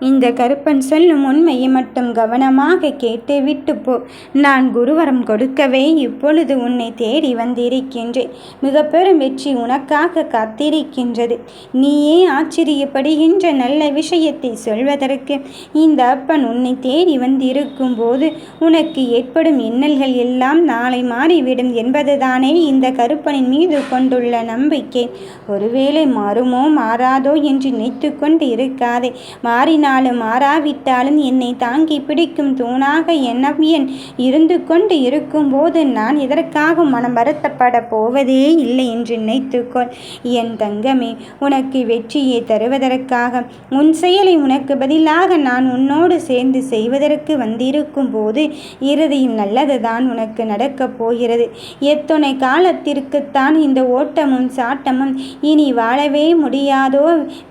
இந்த கருப்பன் சொல்லும் உண்மையை மட்டும் கவனமாக கேட்டுவிட்டு போ. நான் குருவரம் கொடுக்கவே இப்பொழுது உன்னை தேடி வந்திருக்கின்றேன். மிக பெரும் வெற்றி உனக்காக காத்திருக்கின்றது. நீயே ஆச்சரியப்படுகின்ற நல்ல விஷயத்தை சொல்வதற்கு இந்த அப்பன் உன்னை தேடி வந்திருக்கும் போது உனக்கு ஏற்படும் இன்னல்கள் எல்லாம் நாளை மாறிவிடும் என்பதுதானே இந்த கருப்பனின் மீது கொண்டுள்ள நம்பிக்கை. ஒருவேளை மாறுமோ மாறாதோ என்று நினைத்து கொண்டு இருக்காதே. மாறின மாறினாலும் மாறாவிட்டாலும் என்னை தாங்கி பிடிக்கும் தூணாக என்னவியன் இருந்து கொண்டு இருக்கும்போது நான் இதற்காக மனம் வருத்தப்பட போவதே இல்லை என்று நினைத்துக்கொள். என் தங்கமே உனக்கு வெற்றியை தருவதற்காக உன் செயலை உனக்கு பதிலாக நான் உன்னோடு சேர்ந்து செய்வதற்கு வந்திருக்கும் போது இறுதியில் நல்லதுதான் உனக்கு நடக்கப் போகிறது. எத்தனை காலத்திற்குத்தான் இந்த ஓட்டமும் சாட்டமும் இனி வாழவே முடியாதோ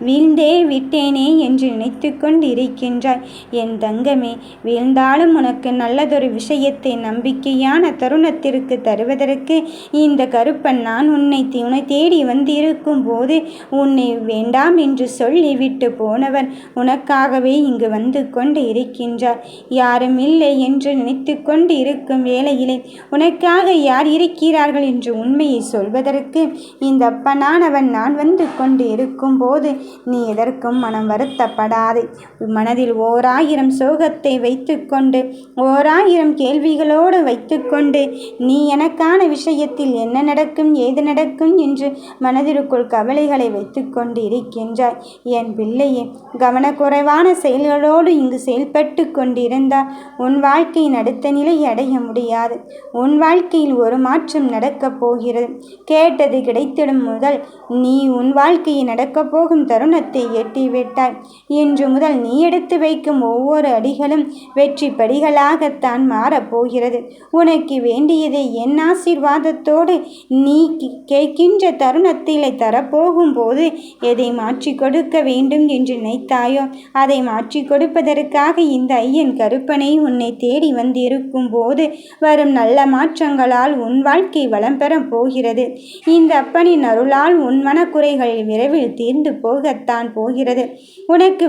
வீழ்ந்தே விட்டேனே என்று நினைத்து கொண்டிருக்கின்றாய். என் தங்கமே வீழ்ந்தாலும் உனக்கு நல்லதொரு விஷயத்தை நம்பிக்கையான தருணத்திற்கு தருவதற்கு இந்த கருப்பன் நான் உன்னை உன்னை தேடி வந்திருக்கும் போது உன்னை வேண்டாம் என்று சொல்லிவிட்டு போனவன் உனக்காகவே இங்கு வந்து கொண்டு இருக்கின்றார். யாரும் இல்லை என்று நினைத்து கொண்டு இருக்கும் வேளையிலே உனக்காக யார் இருக்கிறார்கள் என்று உண்மையை சொல்வதற்கு இந்த அப்பனானவன் நான் வந்து கொண்டு இருக்கும் போது நீ எதற்கும் மனம் வருத்தப்படாதே. மனதில் ஓராயிரம் சோகத்தை வைத்துக்கொண்டு ஓராயிரம் கேள்விகளோடு வைத்துக்கொண்டு நீ எனக்கான விஷயத்தில் என்ன நடக்கும் ஏது நடக்கும்? என்று மனதிற்குள் கவலைகளை வைத்துக்கொண்டு இருக்கின்றாய். என் பிள்ளையே கவனக்குறைவான செயல்களோடு இங்கு செயல்பட்டு கொண்டிருந்தால் உன் வாழ்க்கையின் அடுத்த நிலை அடைய முடியாது. உன் வாழ்க்கையில் ஒரு மாற்றம் நடக்கப் போகிறது. கேட்டது கிடைத்திடும் முதல் நீ உன் வாழ்க்கையை நடக்கப் போகும் தருணத்தை எட்டிவிட்டாய் இன்று முதல் நீ எடுத்து வைக்கும் ஒவ்வொரு அடிகளும் வெற்றி படிகளாகத்தான் மாறப்போகிறது. உனக்கு வேண்டியதை என் ஆசீர்வாதத்தோடு நீ கேட்கின்ற தருணத்திலே தரப்போகும் போது எதை மாற்றி கொடுக்க வேண்டும் என்று நினைத்தாயோ அதை மாற்றி கொடுப்பதற்காக இந்த ஐயன் கருப்பனை உன்னை தேடி வந்திருக்கும் போது வரும் நல்ல மாற்றங்களால் உன் வாழ்க்கை வளம் பெற போகிறது. இந்த அப்பனின் அருளால் உன் மனக்குறைகள் விரைவில் தீர்ந்து போகத்தான் போகிறது. உனக்கு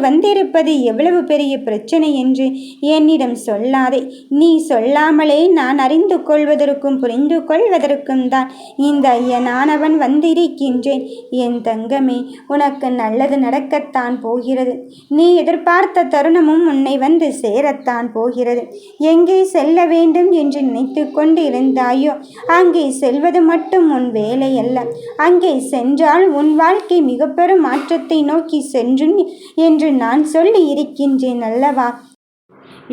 இருப்பது எவ்வளவு பெரிய பிரச்சனை என்று என்னிடம் சொல்லாதே. நீ சொல்லாமலே நான் அறிந்து கொள்வதற்கும் புரிந்து கொள்வதற்கும் தான் இந்த ஐயனானவன் வந்திருக்கின்றேன். என் தங்கமே உனக்கு நல்லது நடக்கத்தான் போகிறது. நீ எதிர்பார்த்த தருணமும் உன்னை வந்து சேரத்தான் போகிறது. எங்கே செல்ல வேண்டும் என்று நினைத்து கொண்டு இருந்தாயோ அங்கே செல்வது மட்டும் உன் வேலை அல்ல அங்கே சென்றால் உன் வாழ்க்கை மிக பெரும் மாற்றத்தை நோக்கி சென்றும் என்று நான் சொல்லி இருக்கின்றேன் அல்லவா?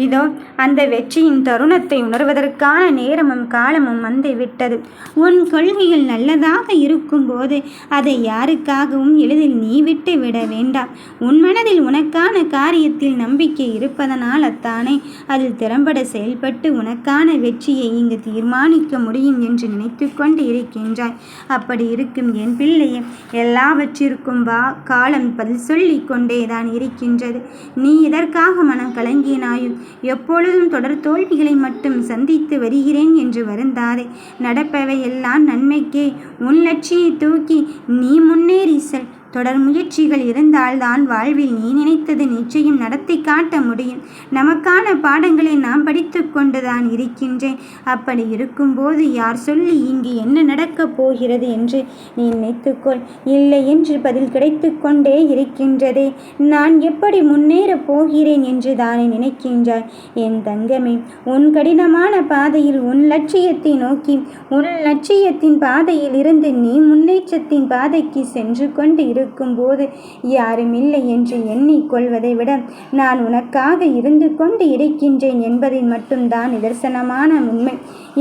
இதோ அந்த வெற்றியின் தருணத்தை உணர்வதற்கான நேரமும் காலமும் வந்துவிட்டது. உன் கொள்கையில் நல்லதாக இருக்கும்போது அதை யாருக்காகவும் எளிதில் நீ விட்டு விட வேண்டாம். உன் மனதில் உனக்கான காரியத்தில் நம்பிக்கை இருப்பதனால் அத்தானே அதில் திறம்பட செயல்பட்டு உனக்கான வெற்றியை இங்கு தீர்மானிக்க முடியும் என்று நினைத்து கொண்டு இருக்கின்றாய். அப்படி இருக்கும் என் பிள்ளையே எல்லாவற்றிற்கும் வா காலம் பதில் சொல்லி கொண்டேதான் இருக்கின்றது. நீ இதற்காக மனம் கலங்கினாயும் எப்பொழுதும் தொடர் தோல்விகளை மட்டும் சந்தித்து வருகிறேன் என்று வருந்தாதே. நடப்பவை எல்லாம் நன்மைக்கே. உன் லட்சியை தூக்கி நீ முன்னேறி செல். தொடர் முயற்சிகள் இருந்தால்தான் வாழ்வில் நீ நினைத்தது நிச்சயம் நடத்தி காட்ட முடியும். நமக்கான பாடங்களை நாம் படித்து கொண்டுதான் இருக்கின்றேன். அப்படி இருக்கும்போது யார் சொல்லி இங்கு என்ன நடக்கப் போகிறது என்று நீ நினைத்துக்கொள் இல்லை என்று பதில் கிடைத்து கொண்டே இருக்கின்றதே. நான் எப்படி முன்னேறப் போகிறேன் என்று தானே நினைக்கின்றாய். என் தங்கமே உன் கடினமான பாதையில் உன் லட்சியத்தை நோக்கி உன் லட்சியத்தின் பாதையில் இருந்து நீ முன்னேற்றத்தின் பாதைக்கு சென்று கொண்டு இரு. இருக்கும்போது யாருமில்லை என்று எண்ணிக்கொள்வதை விட நான் உனக்காக இருந்து கொண்டு இருக்கின்றேன் என்பதில் மட்டும்தான் நிதர்சனமான உண்மை.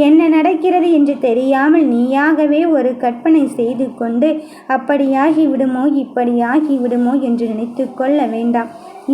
என்ன நடக்கிறது என்று தெரியாமல் நீயாகவே ஒரு கற்பனை செய்து கொண்டு அப்படியாகி விடுமோ இப்படியாகி விடுமோ என்று நினைத்து கொள்ள வேண்டாம்.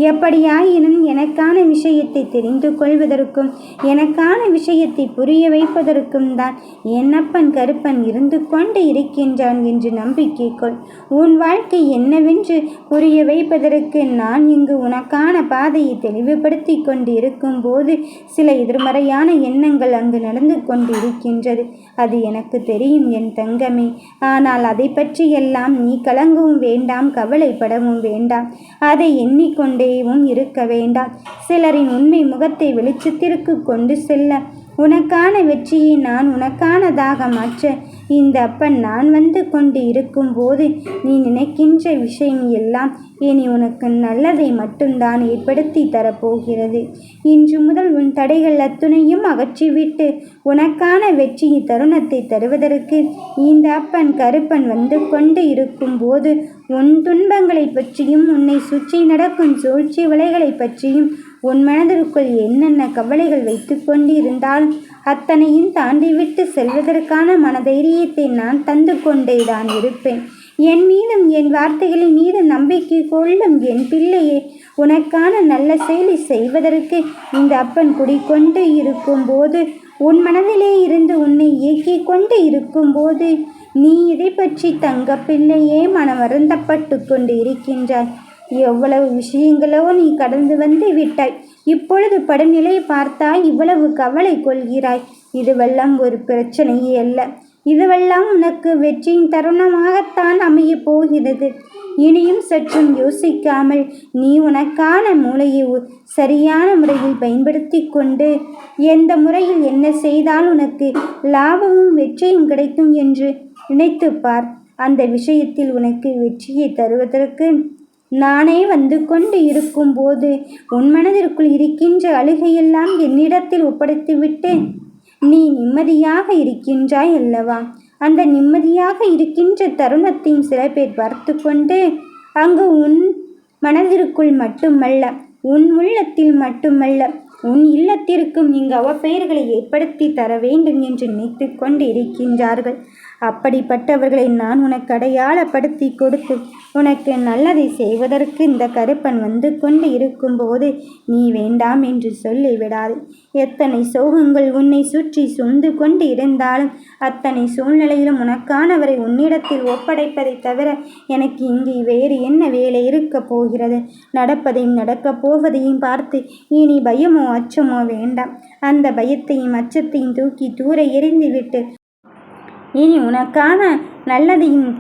எப்படியாயினும் எனக்கான விஷயத்தை தெரிந்து கொள்வதற்கும் எனக்கான விஷயத்தை புரிய வைப்பதற்கும் தான் என்னப்பன் கருப்பன் இருந்து கொண்டு இருக்கின்றான் என்று நம்பிக்கை கொள். உன் வாழ்க்கை என்னவென்று புரிய வைப்பதற்கு நான் இங்கு உனக்கான பாதையை தெளிவுபடுத்தி கொண்டு இருக்கும் போது சில எதிர்மறையான எண்ணங்கள் அங்கு நடந்து கொண்டு இருக்கின்றது அது எனக்கு தெரியும் என் தங்கமே. ஆனால் அதை பற்றியெல்லாம் நீ கலங்கவும் வேண்டாம் கவலைப்படவும் வேண்டாம். அதை எண்ணிக்கொண்டு கொண்டேவும் இருக்க வேண்டாம். சிலரின் உண்மை முகத்தை வெளிச்சத்திற்கு கொண்டு செல்ல உனக்கான வெற்றியை நான் உனக்கானதாக மாற்ற இந்த அப்பன் நான் வந்து கொண்டு இருக்கும்போது நீ நினைக்கின்ற விஷயம் எல்லாம் இனி உனக்கு நல்லதை மட்டும்தான் ஏற்படுத்தி தரப்போகிறது. இன்று முதல் உன் தடைகள் அத்துணையும் அகற்றிவிட்டு உனக்கான வெற்றி தருணத்தை தருவதற்கு இந்த அப்பன் கருப்பன் வந்து கொண்டு இருக்கும்போது உன் துன்பங்களை பற்றியும் உன்னை சுற்றி நடக்கும் சூழ்ச்சி வலைகளை பற்றியும் உன் மனதிற்குள் என்னென்ன கவலைகள் வைத்து இருந்தால் அத்தனையும் தாண்டிவிட்டு செல்வதற்கான மனதைரியத்தை நான் தந்து கொண்டேதான் இருப்பேன். என் மீதும் என் வார்த்தைகளின் மீது நம்பிக்கை கொள்ளும் என் பிள்ளையே உனக்கான நல்ல செயலை செய்வதற்கு இந்த அப்பன் குடிக்கொண்டு இருக்கும்போது உன் மனதிலே இருந்து உன்னை இயக்கிக் கொண்டு இருக்கும்போது நீ இதை பற்றி தங்க பிள்ளையே மனம் வருந்தப்பட்டு கொண்டு இருக்கின்றாய் எவ்வளவு விஷயங்களோ நீ கடந்து வந்து விட்டாய். இப்பொழுது படும் நிலையை இவ்வளவு கவலை கொள்கிறாய். இதுவெல்லாம் ஒரு பிரச்சனையே அல்ல. இதுவெல்லாம் உனக்கு வெற்றியின் தருணமாகத்தான் அமையப் போகிறது. இனியும் சற்றும் யோசிக்காமல் நீ உனக்கான மூளையை சரியான முறையில் பயன்படுத்தி கொண்டு எந்த முறையில் என்ன செய்தால் உனக்கு லாபமும் வெற்றியும் கிடைக்கும் என்று நினைத்து பார். அந்த விஷயத்தில் உனக்கு வெற்றியை தருவதற்கு நானே வந்து கொண்டு இருக்கும்போது உன் மனதிற்குள் இருக்கின்ற அழுகையெல்லாம் என்னிடத்தில் ஒப்படைத்துவிட்டு நீ நிம்மதியாக இருக்கின்றாய் அல்லவா? அந்த நிம்மதியாக இருக்கின்ற தருணத்தையும் சில பேர் பார்த்து கொண்டு அங்கு உன் மனதிற்குள் மட்டுமல்ல உன் உள்ளத்தில் மட்டுமல்ல உன் இல்லத்திற்கும் இங்கு அவப்பெயர்களை ஏற்படுத்தி தர வேண்டும் என்று நினைத்து கொண்டு இருக்கின்றார்கள். அப்படிப்பட்டவர்களை நான் உனக்கு அடையாளப்படுத்தி கொடுத்து உனக்கு நல்லதை செய்வதற்கு இந்த கருப்பன் வந்து கொண்டு இருக்கும்போது நீ வேண்டாம் என்று சொல்லிவிடாது. எத்தனை சோகங்கள் உன்னை சுற்றி சுழ்ந்து கொண்டு இருந்தாலும் அத்தனை சூழ்நிலையிலும் உனக்கானவரை உன்னிடத்தில் ஒப்படைப்பதை தவிர எனக்கு இங்கு வேறு என்ன வேலை இருக்கப் போகிறது? நடப்பதையும் நடக்கப் போவதையும் பார்த்து இனி பயமோ அச்சமோ வேண்டாம். அந்த பயத்தையும் அச்சத்தையும் தூக்கி தூர எறிந்துவிட்டு இனி உனக்கான நல்லதையும்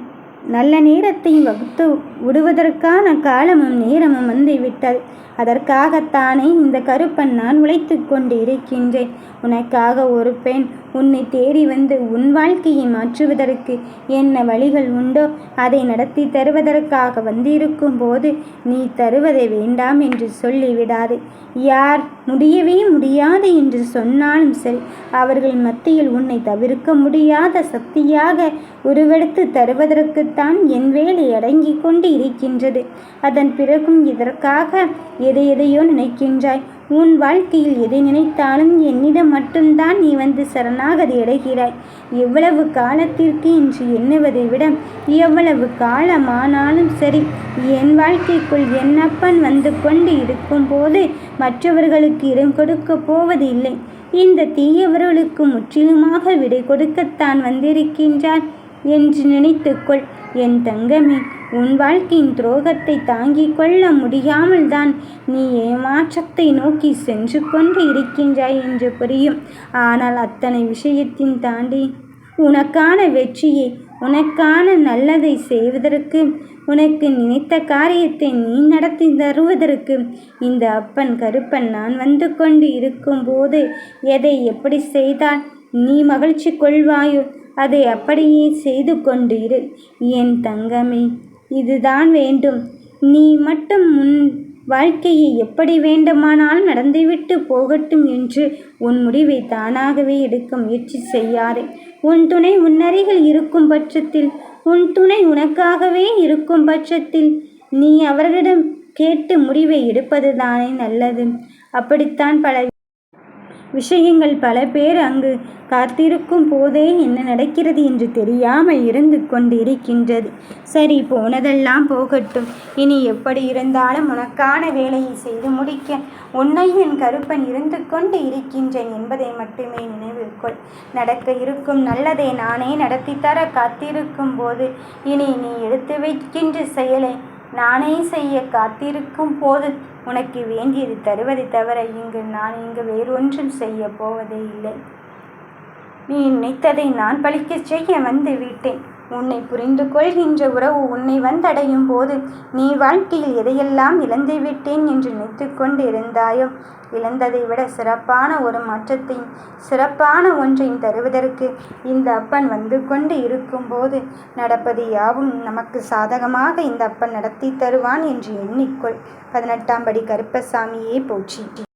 நல்ல நேரத்தையும் வகுத்து விடுவதற்கான காலமும் நேரமும் வந்துவிட்டது அதற்காகத்தானே இந்த கருப்பன் நான் உழைத்து கொண்டு இருக்கின்றேன் உனக்காக ஒரு பெண் உன்னை தேடி வந்து உன் வாழ்க்கையை மாற்றுவதற்கு என்ன வழிகள் உண்டோ அதை நடத்தி தருவதற்காக வந்திருக்கும் போது நீ தருவதை வேண்டாம் என்று சொல்லிவிடாது யார் முடியவே முடியாது என்று சொன்னாலும் சரி அவர்கள் மத்தியில் உன்னை தவிர்க்க முடியாத சக்தியாக உருவெடுத்து தருவதற்குத்தான் என் வேலை அடங்கி கொண்டு இருக்கின்றது. அதன் பிறகும் இதற்காக எதை எதையோ நினைக்கின்றாய். உன் வாழ்க்கையில் எதை நினைத்தாலும் என்னிடம் மட்டும்தான் நீ வந்து சரணாகதி அடைகிறாய். எவ்வளவு காலத்திற்கு இன்று எண்ணுவதை விட எவ்வளவு காலமானாலும் சரி என் வாழ்க்கைக்குள் என் அப்பன் வந்து கொண்டு இருக்கும் போது மற்றவர்களுக்கு இடம் கொடுக்க போவதில்லை. இந்த தீயவர்களுக்கு முற்றிலுமாக விடை கொடுக்கத்தான் வந்திருக்கின்றார் என்று நினைத்துக்கொள். என் தங்கமே உன் வாழ்க்கையின் துரோகத்தை தாங்கிக் கொள்ள முடியாமல் தான் நீ ஏமாற்றத்தை நோக்கி சென்று கொண்டு இருக்கின்றாய் என்று புரியும். ஆனால் அத்தனை விஷயத்தின் தாண்டி உனக்கான வெற்றியை உனக்கான நல்லதை செய்வதற்கு உனக்கு நினைத்த காரியத்தை நீ நடத்தி தருவதற்கு இந்த அப்பன் கருப்பன் நான் வந்து கொண்டு இருக்கும்போது எதை எப்படி செய்தால் நீ மகிழ்ச்சி கொள்வாயோ அதை அப்படியே செய்து கொண்டு இரு என் தங்கமே இதுதான் வேண்டும். நீ மட்டும் உன் வாழ்க்கையை எப்படி வேண்டுமானாலும் நடந்துவிட்டு போகட்டும் என்று உன் முடிவை தானாகவே எடுக்க முயற்சி செய்யாதே. உன் துணை உன்னருகில் இருக்கும் பட்சத்தில் உன் துணை உனக்காகவே இருக்கும் பட்சத்தில் நீ அவர்களிடம் கேட்டு முடிவை எடுப்பது தானே நல்லது. அப்படித்தான் பல விஷயங்கள் பல பேர் அங்கு காத்திருக்கும் போதே என்ன நடக்கிறது என்று தெரியாமல் இருந்து கொண்டு இருக்கின்றது சரி போனதெல்லாம் போகட்டும். இனி எப்படி இருந்தாலும் உனக்கான வேலையை செய்து முடிக்க உன்னை என் கருப்பன் இருந்து கொண்டு இருக்கின்றேன் என்பதை மட்டுமே நினைவில் கொள். நடக்க இருக்கும் நல்லதை நானே நடத்தித்தர தர காத்திருக்கும் போது இனி நீ எடுத்து வைக்கின்ற செயலை நானே செய்ய காத்திருக்கும் போது உனக்கு வேண்டியது தருவதை தவிர இங்கு நான் இங்கு வேறொன்றும் செய்ய போவதே இல்லை. நீ நினைத்ததை நான் பழிக்கச் செய்ய வந்து விட்டேன். உன்னை புரிந்து கொள்கின்ற உறவு உன்னை வந்தடையும் போது நீ வாழ்க்கையில் எதையெல்லாம் இழந்தே விட்டேன் என்று நினைத்து கொண்டு இருந்தாயோ இழந்ததை விட சிறப்பான ஒரு மாற்றத்தையும் சிறப்பான ஒன்றையும் தருவதற்கு இந்த அப்பன் வந்து கொண்டு இருக்கும்போது நடப்பது யாவும் நமக்கு சாதகமாக இந்த அப்பன் நடத்தி தருவான் என்று எண்ணிக்கொள். பதினெட்டாம் படி கருப்பசாமியே போச்சு